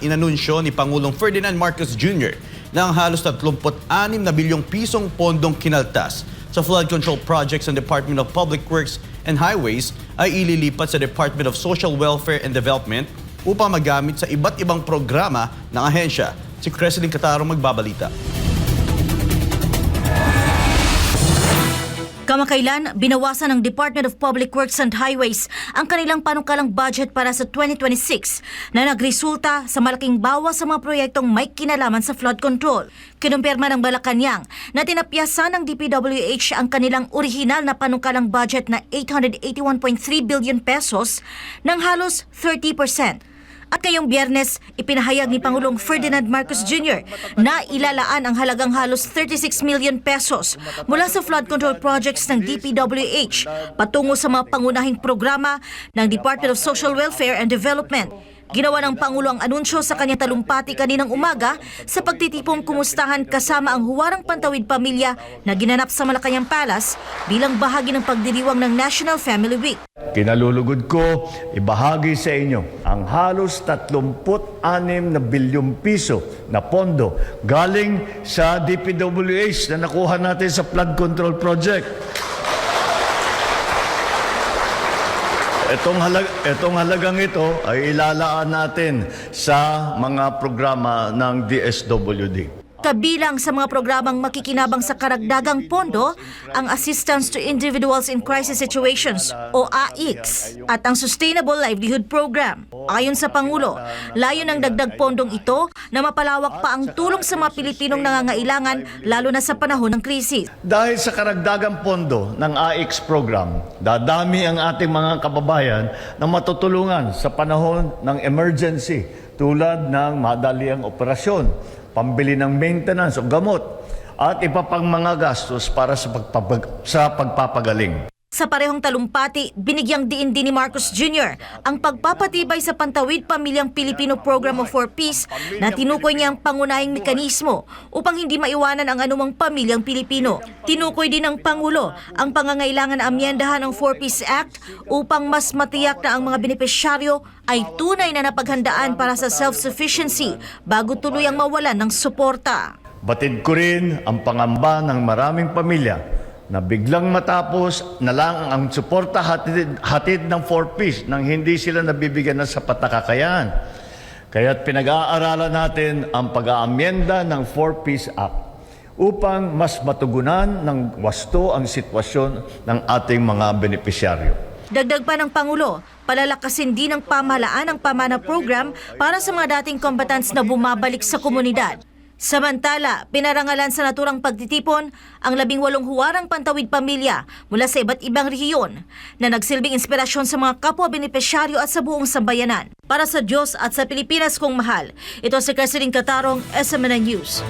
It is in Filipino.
Inanunsyo ni Pangulong Ferdinand Marcos Jr. ang halos 36 na bilyong pisong pondong kinaltas sa flood control projects ng Department of Public Works and Highways ay ililipat sa Department of Social Welfare and Development upang magamit sa iba't ibang programa ng ahensya. Si Creslin Catarong magbabalita. Kamakailan, binawasan ng Department of Public Works and Highways ang kanilang panukalang budget para sa 2026 na nagresulta sa malaking bawas sa mga proyektong may kinalaman sa flood control. Kinumpirma ng Malacanang na tinapyasan ng DPWH ang kanilang orihinal na panukalang budget na 881.3 billion pesos ng halos 30%. At ngayong biyernes, ipinahayag ni Pangulong Ferdinand Marcos Jr. na ilalaan ang halagang halos 36 million pesos mula sa flood control projects ng DPWH patungo sa mga pangunahing programa ng Department of Social Welfare and Development. Ginawa ng Pangulo ang anunsyo sa kanyang talumpati kaninang umaga sa pagtitipong kumustahan kasama ang huwarang pantawid pamilya na ginanap sa Malacanang Palace bilang bahagi ng pagdiriwang ng National Family Week. Kinalulugod ko, ibahagi sa inyo ang halos 36 na bilyong piso na pondo galing sa DPWH na nakuha natin sa flood control project. Itong, halag, itong halagang ito ay ilalaan natin sa mga programa ng DSWD. Kabilang sa mga programang makikinabang sa karagdagang pondo ang Assistance to Individuals in Crisis Situations o AICS at ang Sustainable Livelihood Program. Ayon sa Pangulo, layo ng dagdag pondong ito na mapalawak pa ang tulong sa mga Pilipinong nangangailangan lalo na sa panahon ng krisis. Dahil sa karagdagang pondo ng AX program, dadami ang ating mga kababayan na matutulungan sa panahon ng emergency tulad ng madaliang operasyon, pambili ng maintenance o gamot, at iba pang mga gastos para sa, pagpapag- sa pagpapagaling. Sa parehong talumpati, binigyang diin din ni Marcos Jr. ang pagpapatibay sa Pantawid Pamilyang Pilipino Program of For Peace na tinukoy niya ang pangunahing mekanismo upang hindi maiwanan ang anumang pamilyang Pilipino. Tinukoy din ng Pangulo ang pangangailangan na amyendahan ng For Peace Act upang mas matiyak na ang mga benepisyaryo ay tunay na napaghandaan para sa self-sufficiency bago tuluyang mawalan ng suporta. Batid ko rin ang pangamba ng maraming pamilya na biglang matapos na lang ang suporta hatid, hatid ng 4Ps nang hindi sila nabibigyan ng sapat na kakayahan. Kaya't pinag-aaralan natin ang pag-aamyenda ng 4Ps Act upang mas matugunan ng wasto ang sitwasyon ng ating mga benepisyaryo. Dagdag pa ng Pangulo, palalakasin din ng pamahalaan ang pamana program para sa mga dating combatants na bumabalik sa komunidad. Samantala, pinarangalan sa naturang pagtitipon ang labing walong huwarang pantawid pamilya mula sa iba't ibang rehiyon na nagsilbing inspirasyon sa mga kapwa benepisyaryo at sa buong sambayanan. Para sa Diyos at sa Pilipinas kong mahal, ito si Catherine Katarong, SMN News.